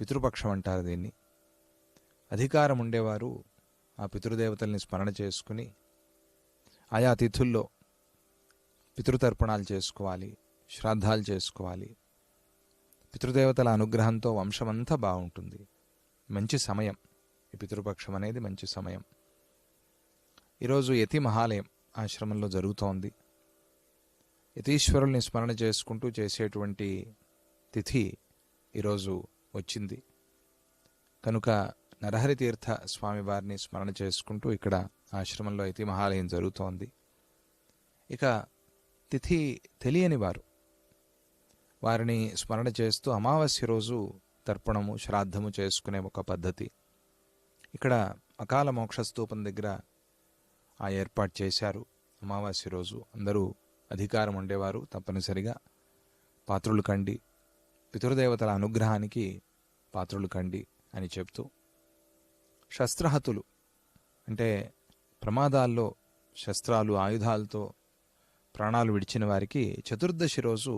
పితృపక్షం అంటారు దీన్ని. అధికారం ఉండేవారు ఆ పితృదేవతల్ని స్మరణ చేసుకుని ఆయా తిథుల్లో పితృతర్పణాలు చేసుకోవాలి శ్రాద్ధాలు చేసుకోవాలి. పితృదేవతల అనుగ్రహంతో వంశమంతా బాగుంటుంది. మంచి సమయం. ఈ పితృపక్షం అనేది మంచి సమయం. ఈరోజు యతి మహాలయం ఆశ్రమంలో జరుగుతోంది. యతీశ్వరుల్ని స్మరణ చేసుకుంటూ చేసేటువంటి తిథి ఈరోజు వచ్చింది. కనుక నరహరి తీర్థ స్వామివారిని స్మరణ చేసుకుంటూ ఇక్కడ ఆశ్రమంలో అయితే మహాలయం జరుగుతోంది. ఇక తిథి తెలియని వారు. వారిని స్మరణ చేస్తూ అమావాస్య రోజు తర్పణము శ్రాద్ధము చేసుకునే ఒక పద్ధతి. ఇక్కడ అకాల మోక్ష స్తూపం దగ్గర ఆ ఏర్పాటు చేశారు అమావాస్య రోజు. అందరూ అధికారం ఉండేవారు తప్పనిసరిగా. పాత్రులు కండి పితృదేవతల అనుగ్రహానికి పాత్రులు కండి అని చెప్తూ శస్త్రహతులు అంటే ప్రమాదాల్లో శస్త్రాలు ఆయుధాలతో ప్రాణాలు విడిచిన వారికి చతుర్దశి రోజు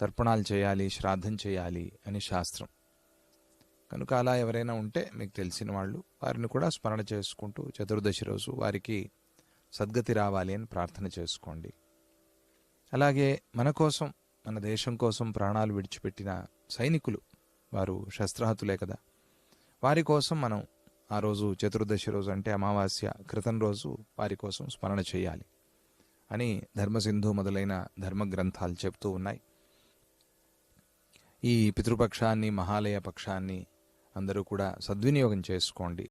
తర్పణాలు చేయాలి శ్రాద్ధం చేయాలి అని శాస్త్రం. కనుక అలా ఎవరైనా ఉంటే మీకు తెలిసిన వాళ్ళు వారిని కూడా స్మరణ చేసుకుంటూ చతుర్దశి రోజు వారికి సద్గతి రావాలి అని ప్రార్థన చేసుకోండి. అలాగే మన కోసం మన దేశం కోసం ప్రాణాలు విడిచిపెట్టిన సైనికులు వారు శస్త్రాహతులే కదా. వారి కోసం మనం ఆ రోజు చతుర్దశి రోజు అంటే అమావాస్య క్రితం రోజు వారి కోసం స్మరణ చేయాలి అని ధర్మసింధు మొదలైన ధర్మ గ్రంథాలు చెప్తూ ఉన్నాయి. ఈ పితృపక్షాన్ని మహాలయ పక్షాన్ని అందరూ కూడా సద్వినియోగం చేసుకోండి.